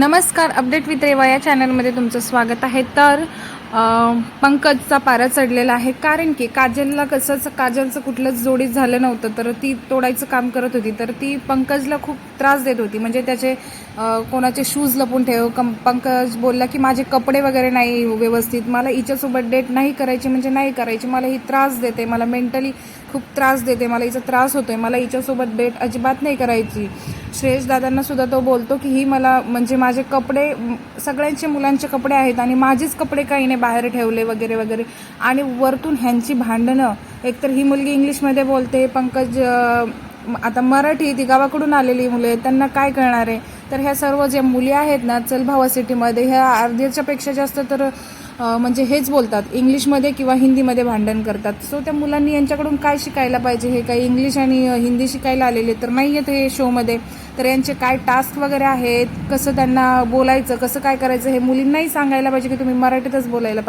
नमस्कार update with Reva या चॅनलमध्ये तुमचं स्वागत आहे. तर पंकजचा पारा चढलेला आहे. कारण की काजलला कसंच काजलचं कुठलंच जोडीत झालं नव्हतं तर ती तोडायचं काम करत होती. तर ती पंकजला खूप त्रास देत होती. म्हणजे त्याचे कोणाचे शूज लपून ठेव कं पंकज बोलला की माझे कपडे वगैरे नाही व्यवस्थित मला हिच्यासोबत डेट नाही करायची म्हणजे नाही करायची मला ही त्रास देते मला मेंटली खूप त्रास देते मला हिचा त्रास होतोय मला हिच्यासोबत डेट अजिबात नाही करायची. श्रेयस दादांना सुद्धा तो बोलतो की ही मला म्हणजे माझे कपडे सगळ्यांचे मुलांचे कपडे आहेत आणि माझेच कपडे काही नाही बाहेर ठेवले वगैरे वगैरे. आणि वरतून ह्यांची भांडणं. एकतर ही मुलगी इंग्लिशमध्ये बोलते पंकज आता मराठी ती गावाकडून आलेली मुले आहेत, त्यांना काय कळणार आहे? तर ह्या सर्व ज्या मुली आहेत ना चलभावा सिटीमध्ये ह्या अर्ध्याच्यापेक्षा जास्त तर म्हणजे हेच बोलतात. इंग्लिशमध्ये किंवा हिंदीमध्ये भांडण करतात. सो त्या मुलांनी यांच्याकडून काय शिकायला पाहिजे? हे काही इंग्लिश आणि हिंदी शिकायला आलेले तर नाही आहेत हे शोमध्ये. तर यांचे काय टास्क वगैरे आहेत कसं त्यांना बोलायचं कसं काय करायचं हे मुलींनाही सांगायला पाहिजे की तुम्ही मराठीतच बोलायला पाहिजे.